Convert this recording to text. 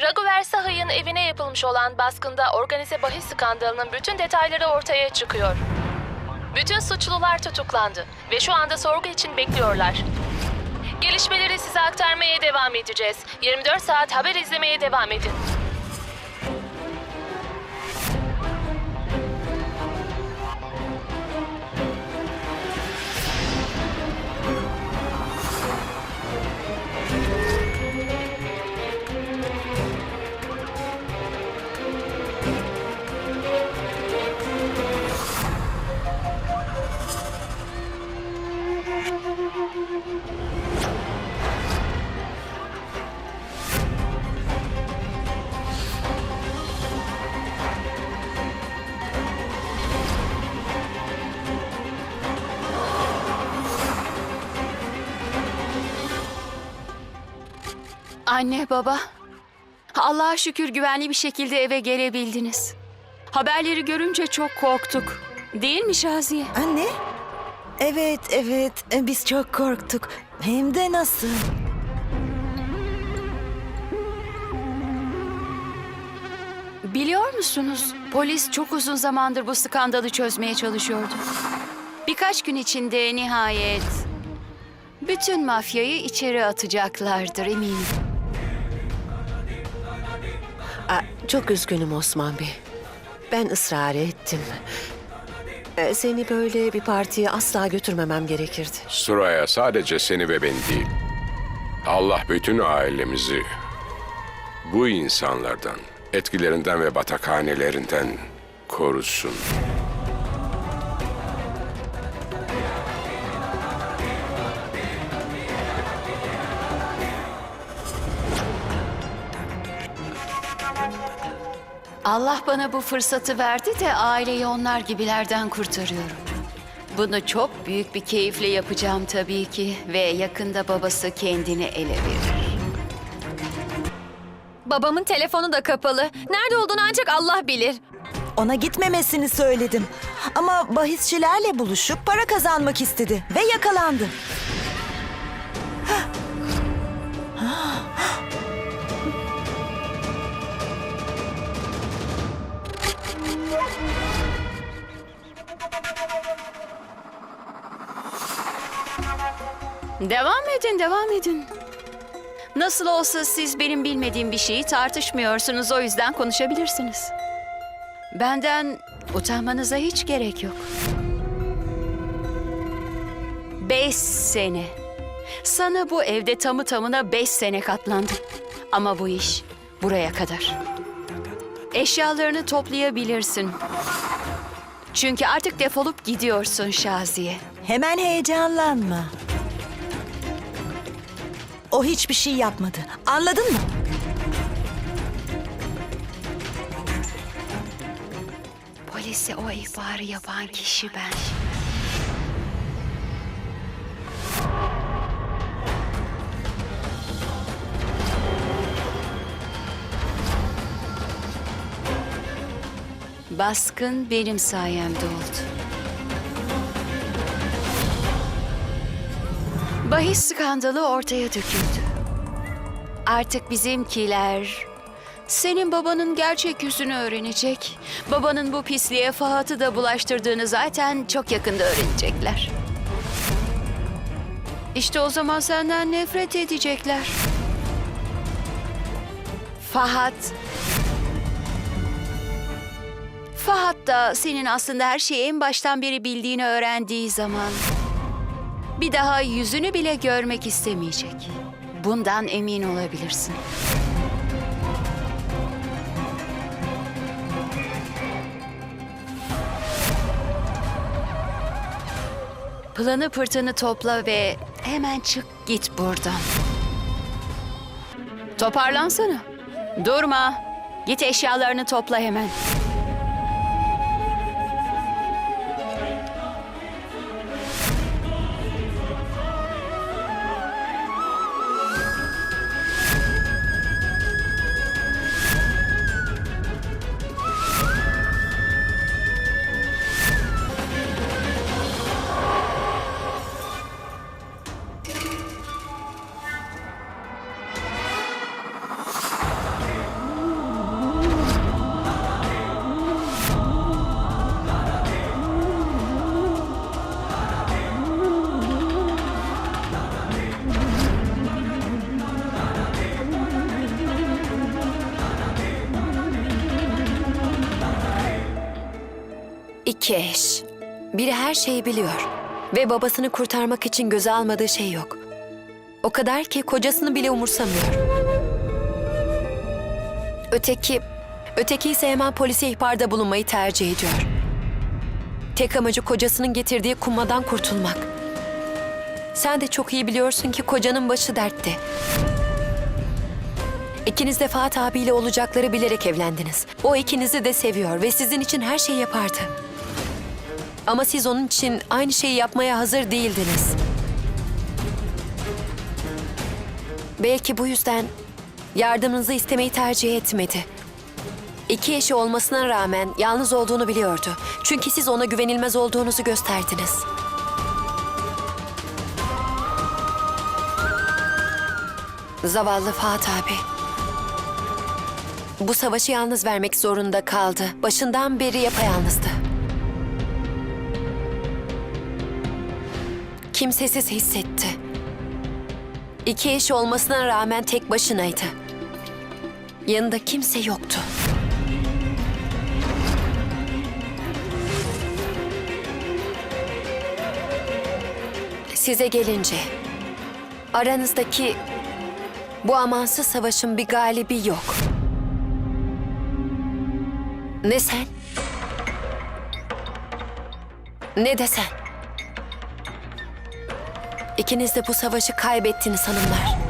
Raghuver Sahay'ın evine yapılmış olan baskında organize bahis skandalının bütün detayları ortaya çıkıyor. Bütün suçlular tutuklandı ve şu anda sorgu için bekliyorlar. Gelişmeleri size aktarmaya devam edeceğiz. 24 saat haber izlemeye devam edin. Anne, baba. Allah'a şükür güvenli bir şekilde eve gelebildiniz. Haberleri görünce çok korktuk. Değil mi Şaziye? Anne? Evet, evet. E, Biz çok korktuk. Hem de nasıl? Biliyor musunuz? Polis çok uzun zamandır bu skandalı çözmeye çalışıyordu. Birkaç gün içinde nihayet bütün mafyayı içeri atacaklardır eminim. Aa, çok üzgünüm Osman Bey. Ben ısrar ettim. Ee, Seni böyle bir partiye asla götürmemem gerekirdi. Suraya sadece seni ve beni değil. Allah bütün ailemizi bu insanlardan, etkilerinden ve batakhanelerinden korusun. Allah bana bu fırsatı verdi de aileyi onlar gibilerden kurtarıyorum. Bunu çok büyük bir keyifle yapacağım tabii ki ve yakında babası kendini ele verir. Babamın telefonu da kapalı. Nerede olduğunu ancak Allah bilir. Ona gitmemesini söyledim. Ama bahisçilerle buluşup para kazanmak istedi ve yakalandı. Devam edin, devam edin. Nasıl olsa siz benim bilmediğim bir şeyi tartışmıyorsunuz, o yüzden konuşabilirsiniz. Benden utanmanıza hiç gerek yok. Beş sene. Sana bu evde tamı tamına beş sene katlandım. Ama bu iş buraya kadar. Eşyalarını toplayabilirsin. Çünkü artık defolup gidiyorsun Şaziye. Hemen heyecanlanma. O hiçbir şey yapmadı. Anladın mı? Polise o ihbarı yapan kişi ben. Baskın benim sayemde oldu. Bahis skandalı ortaya döküldü. Artık bizimkiler senin babanın gerçek yüzünü öğrenecek. Babanın bu pisliğe Fahat'ı da bulaştırdığını zaten çok yakında öğrenecekler. İşte o zaman senden nefret edecekler. Fahat. Fahat da senin aslında her şeyi en baştan beri bildiğini öğrendiği zaman bir daha yüzünü bile görmek istemeyecek. Bundan emin olabilirsin. Planı pırtını topla ve hemen çık git buradan. Toparlansana. Durma. Git eşyalarını topla hemen. İki eş. Biri her şeyi biliyor ve babasını kurtarmak için göze almadığı şey yok. O kadar ki kocasını bile umursamıyor. Öteki, öteki ise hemen polise ihbarda bulunmayı tercih ediyor. Tek amacı kocasının getirdiği kummadan kurtulmak. Sen de çok iyi biliyorsun ki kocanın başı dertte. İkiniz de Fuat abiyle olacakları bilerek evlendiniz. O ikinizi de seviyor ve sizin için her şeyi yapardı. Ama siz onun için aynı şeyi yapmaya hazır değildiniz. Belki bu yüzden yardımınızı istemeyi tercih etmedi. İki eşi olmasına rağmen yalnız olduğunu biliyordu. Çünkü siz ona güvenilmez olduğunuzu gösterdiniz. Zavallı Fuat abi. Bu savaşı yalnız vermek zorunda kaldı. Başından beri yapayalnızdı. Kimsesiz hissetti. İki eşi olmasına rağmen tek başınaydı. Yanında kimse yoktu. Size gelince aranızdaki bu amansız savaşın bir galibi yok. Ne sen? Ne de sen? İkiniz de bu savaşı kaybettiniz hanımlar.